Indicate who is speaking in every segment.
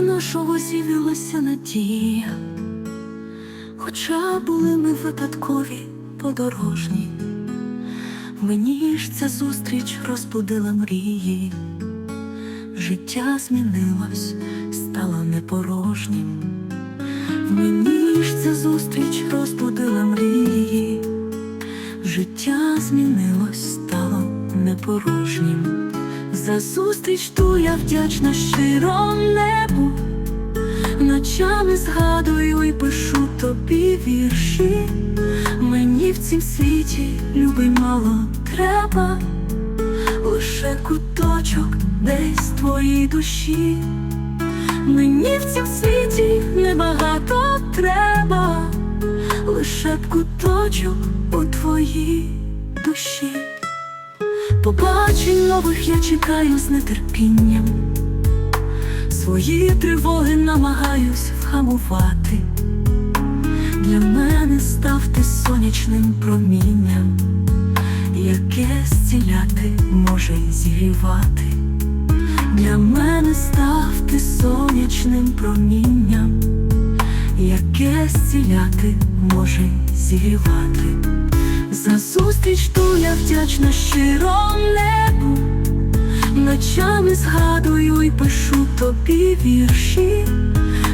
Speaker 1: нашого з'явилася надія, хоча були ми випадкові подорожні, мені ж ця зустріч розбудила мрії, життя змінилось, стало непорожнім. Мені ж ця зустріч розбудила мрії, життя змінилось, стало непорожнім. За зустріч ту я вдячна щиро небу, ночами згадую і пишу тобі вірші. Мені в цім світі любий мало треба, лише куточок десь твоїй душі. Мені в цім світі небагато треба, лише б куточок у твоїй душі. Побачень нових я чекаю з нетерпінням, свої тривоги намагаюсь вхамувати. Для мене став ти сонячним промінням, яке зціляти може зігрівати. Для мене став ти сонячним промінням, яке зціляти може зігрівати. За зустріч ту я вдячна щиро небу, ночами згадую і пишу тобі вірші.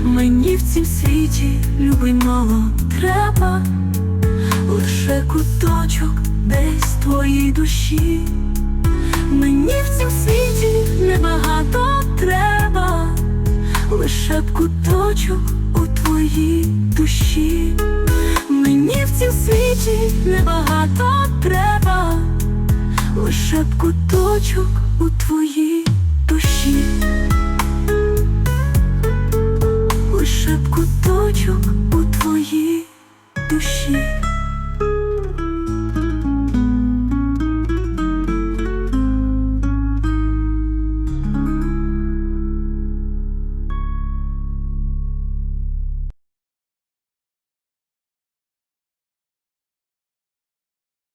Speaker 1: Мені в цім світі любий мало треба, лише куточок десь твоїй душі. Мені в цім світі небагато треба, лише б куточок у твоїй душі. Мені в цім світі небагато треба, лише б куточок у твоїй душі, лише б куточок.